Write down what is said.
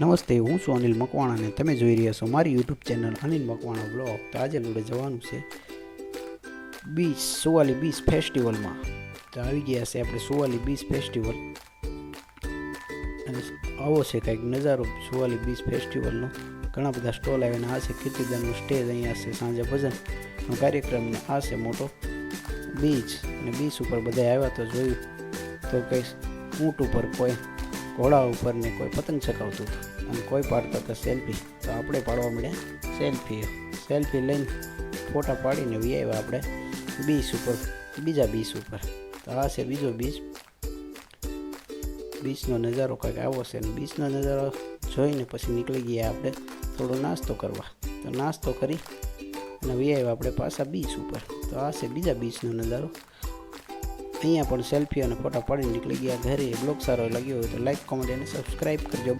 નમસ્તે, હું છું અનિલ મકવાણા અને તમે જોઈ રહ્યા છો મારી YouTube channel Anil Makwana vlog. તો આજે લોડે જવાનું છે બીચ સુવાલી બીચ ફેસ્ટિવલમાં. તો આવી ગયા છે આપણે સુવાલી બીચ ફેસ્ટિવલ. અને આવો છે કંઈક નજારો સુવાલી બીચ ફેસ્ટિવલનો. ઘણા બધા સ્ટોલ આવીને આ છે કીર્તિદાનનું સ્ટેજ અહીંયા છે સાંજે ભજનનો કાર્યક્રમ આ છે મોટો બીચ. અને બીચ ઉપર બધા આવ્યા તો જોયું. તો કંઈ ઊંટ ઉપર કોઈ ઘોડા ઉપર ને કોઈ પતંગ ચકાવતું હતું અને કોઈ પાડતા હતા સેલ્ફી. તો આપણે પાડવા મળ્યા સેલ્ફી. સેલ્ફી લઈને ફોટા પાડીને આવ્યા આપણે બીચ ઉપર, બીજા બીચ ઉપર. તો આ છે બીજો બીચ. બીચનો નજારો કંઈક આવો છે અને બીચનો નજારો જોઈને પછી નીકળી ગયા આપણે થોડો નાસ્તો કરવા. તો નાસ્તો કરી અને વી આપણે પાછા બીચ ઉપર. તો આ છે બીજા બીચનો નજારો. અહીંયા પણ સેલ્ફી અને ફોટા પાડીને નીકળી ગયા. ઘરે બ્લોગ સારો લાગ્યો હોય તો લાઈક કોમેન્ટ અને સબસ્ક્રાઈબ કરજો.